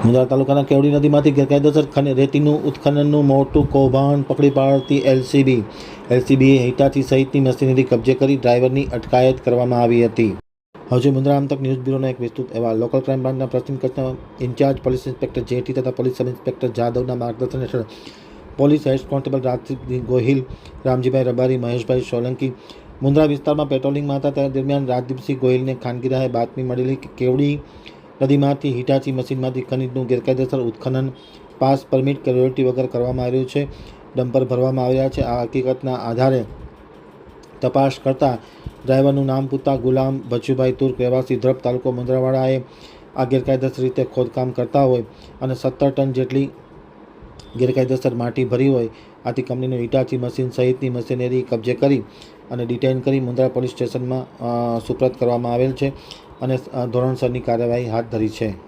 મુંદ્રા તાલુકાના કેવડી નદીમાંથી ગેરકાયદેસર ખન રેતીનું ઉત્ખનનનું મોટું કૌભાંડ પકડી પાડતી એલસીબી. એલસીબીએ હિટાચી સહિતની મશીનરી કબજે કરી ડ્રાઈવરની અટકાયત કરવામાં આવી હતી. હજુ મુંદ્રા આમતક ન્યૂઝ બ્યુરોનો એક વિસ્તૃત અહેવાલ. લોકલ ક્રાઇમ બ્રાન્ચના પશ્ચિમ કચ્છના ઇન્ચાર્જ પોલીસ ઇન્સ્પેક્ટર જેટી તથા પોલીસ સબ ઇન્સ્પેક્ટર જાદવના માર્ગદર્શન હેઠળ police head constable Rajdeep Gohil, Ramjibhai Rabari, Maheshbhai Solanki, Mundra વિસ્તારમાં પેટ્રોલિંગમાં હતા તે દરમિયાન રાજદીપસિંહ ગોહિલને ખાનગી રાહે બાતમી મળેલી કે કેવડી નદીમાંથી હિટાચી મશીનમાંથી ખનીજનું ગેરકાયદેસર ઉત્ખનન, પાસ પરમિટ કે રોયલ્ટી વગર કરવામાં આવ્યું છે. ડમ્પર ભરવામાં આવ્યા છે. આ હકીકતના આધારે તપાસ કરતાં ડ્રાઈવરનું નામ પૂછતા ગુલામ બચુભાઈ તુર્ક રહેવાસી ધ્રપ તાલુકો મુંદ્રાવાડાએ આ ગેરકાયદેસર રીતે ખોદકામ કરતા હોય અને સત્તર ટન જેટલી ગેરકાયદેસર માટી ભરી હોય, આથી કંપનીનું હિટાચી મશીન સહિતની મશીનરી કબજે કરી અને ડિટેઇન કરી મુંદ્રા પોલીસ સ્ટેશનમાં સુપ્રત કરવામાં આવેલ છે. અને ધોરણસરની કાર્યવાહી હાથ ધરી છે.